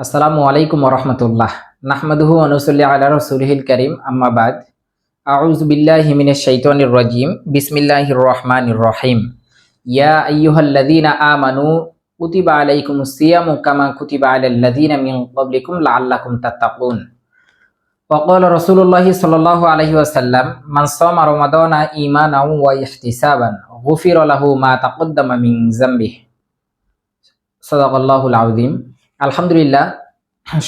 আসসালামু আলাইকুম রহমতুল্লাহ নাহমাদুহু অনুসল্লি আলা রসুলহিল করিম আম্মাবাদ আউযু বিল্লাহি মিনাশ শাইতানির রাজিম বিসমিল্লাহির রহমানির রহিম ইয়া আইয়ুহাল্লাযীনা আমানু কুতিবা আলাইকুমুস সিয়ামু কামা কুতিবা আলাল লাযীনা মিন ক্বাবলিকুম লাআল্লাকুম তাত্তাকুন وقال رسول الله صلى الله عليه وسلم من صام رمضان إيمانا واحتسابا غفر له ما تقدم من ذنبه صدق الله العظيم আলহামদুলিল্লাহ,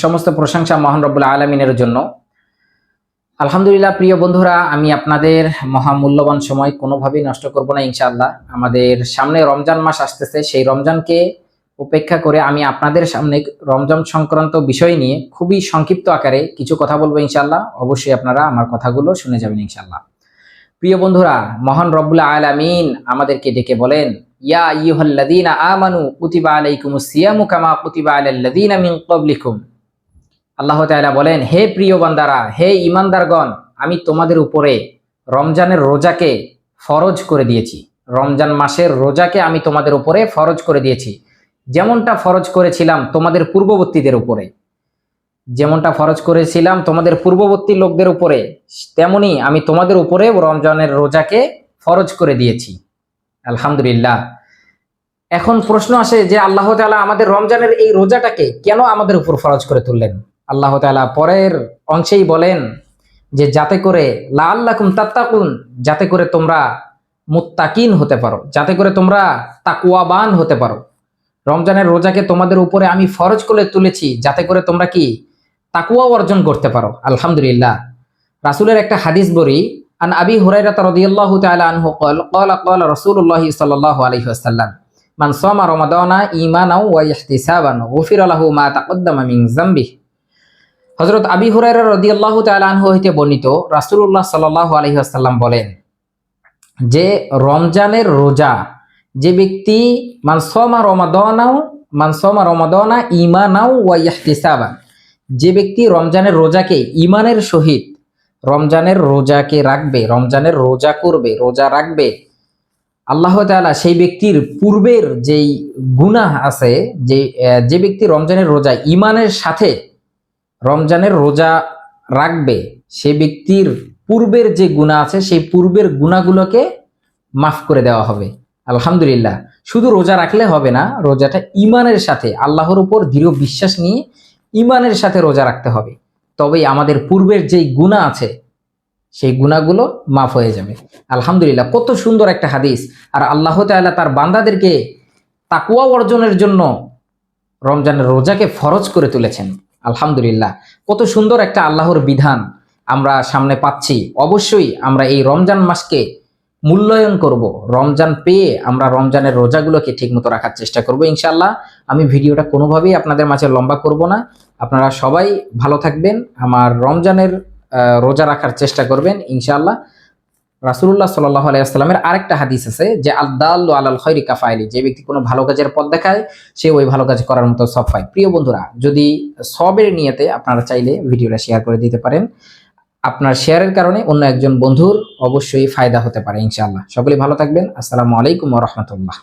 সমস্ত প্রশংসা মহান রব্বুল আলমিনের জন্য। আলহামদুলিল্লাহ, প্রিয় বন্ধুরা, আমি আপনাদের মহামূল্যবান সময় কোনোভাবেই নষ্ট করব না, ইনশাআল্লাহ। আমাদের সামনে রমজান মাস আসতেছে, সেই রমজানকে উপেক্ষা করে আমি আপনাদের সামনে রমজান সংক্রান্ত বিষয় নিয়ে খুবই সংক্ষিপ্ত আকারে কিছু কথা বলব, ইনশাআল্লাহ। অবশ্যই আপনারা আমার কথাগুলো শুনে যাবেন, ইনশাআল্লাহ। প্রিয় বন্ধুরা, মহান রব্বুল আলামিন আমাদেরকে ডেকে বলেন ইয়া আইয়ুহাল্লাযীনা আমানু কুতিবা আলাইকুমুস সিয়ামু কামা কুতিবা আলাল্লাযীনা মিন ক্বাবলিকুম। আল্লাহ তাআলা বলেন, হে প্রিয় বান্দারা, হে ঈমানদারগণ, আমি তোমাদের উপরে রমজানের রোজাকে ফরজ করে দিয়েছি। রমজান মাসের রোজাকে আমি তোমাদের উপরে ফরজ করে দিয়েছি। যেমনটা ফরজ করেছিলাম তোমাদের পূর্ববর্তীদের উপরে। যেমনটা ফরজ করেছিলাম তোমাদের পূর্ববর্তী লোকদের উপরে, তেমনি আমি তোমাদের উপরে রমজানের রোজাকে ফরজ করে দিয়েছি। আলহামদুলিল্লাহ। এখন প্রশ্ন আসে যে আল্লাহ তালা আমাদের রমজানের এই রোজাটাকে কেন আমাদের উপর ফরজ করে তুললেন? আল্লাহ তালা পরের অংশেই বলেন যে, যাতে করে লা আল্লাকুম তাত্তাকুন, যাতে করে তোমরা মুত্তাকিন হতে পারো, যাতে করে তোমরা তাকুয়াবান হতে পারো। রমজানের রোজাকে তোমাদের উপরে আমি ফরজ করে তুলেছি, যাতে করে তোমরা কি তাকুয়া অর্জন করতে পারো? আলহামদুলিল্লাহ। রাসূলের একটা হাদিস বলি আন আবি হুরাইরাহ রাদিয়াল্লাহু তাআলা আনহু قال قال قال رسول الله صلى الله عليه وسلم من صام رمضان ايمانا واحتسابا غفر له ما تقدم من ذنبه হযরত আবি হুরায়রা রাদিয়াল্লাহু তাআলা আনহু হইতে বর্ণিত রাসূলুল্লাহ সাল্লাল্লাহু আলাইহি ওয়াসাল্লাম বলেন যে রমজানের রোজা যে ব্যক্তি মান সামা রমাদানাও মান সামা রমাদানা ঈমানাও ওয়া ইহতিসাবান যে ব্যক্তি রমজানের রোজাকে ঈমানের সহিত রমজানের রোজাকে রাখবে? রমজানের রোজা করবে, রোজা রাখবে। আল্লাহ তাআলা সেই ব্যক্তির পূর্বের যেই গুনাহ আছে, যে যে ব্যক্তি রমজানের রোজা, ঈমানের সাথে রমজানের রোজা রাখবে সেই ব্যক্তির পূর্বের যে গুণা আছে, সেই পূর্বের গুণাগুলোকে মাফ করে দেওয়া হবে। আলহামদুলিল্লাহ। শুধু রোজা রাখলে হবে না, রোজাটা ইমানের সাথে, আল্লাহর উপর দৃঢ় বিশ্বাস নিয়ে ইমানের সাথে রোজা রাখতে হবে। তবেই আমাদের পূর্বের যেই গুণা আছে, সেই গুণাগুলো মাফ হয়ে যাবে। আলহামদুলিল্লাহ, কত সুন্দর একটা হাদিস। আর আল্লাহ তাআলা তার বান্দাদেরকে তাকুয়া অর্জনের জন্য রমজানের রোজাকে ফরজ করে তুলেছেন। আলহামদুলিল্লাহ, কত সুন্দর একটা আল্লাহর বিধান আমরা সামনে পাচ্ছি। অবশ্যই আমরা এই রমজান মাসকে মূল্যায়ন করব। রমজান পেয়ে আমরা রমজানের রোজাগুলোকে ঠিকমতো রাখার চেষ্টা করব ইনশাল্লাহ আমি ভিডিওটা কোনোভাবেই আপনাদের মাঝে লম্বা করব না। আপনারা সবাই ভালো থাকবেন, আমার রমজানের রোজা রাখার চেষ্টা করবেন ইনশাল্লাহ রাসুল্লাহ সাল্লাহ আলাইসাল্লামের আরেকটা হাদিস আছে যে আল্লাহ আলাল খৈরি কাফাইলি, যে ব্যক্তি কোনো ভালো কাজের পথ দেখায়, সে ওই ভালো কাজ করার মতো সব পায়। প্রিয় বন্ধুরা, যদি সবের নিয়েতে আপনারা চাইলে ভিডিওটা শেয়ার করে দিতে পারেন। আপনার শেয়ারের কারণে অন্য একজন বন্ধুর অবশ্যই ফায়দা হতে পারে, ইনশাআল্লাহ। সকলেই ভালো থাকবেন। আসসালামু আলাইকুম রহমতুল্লাহ।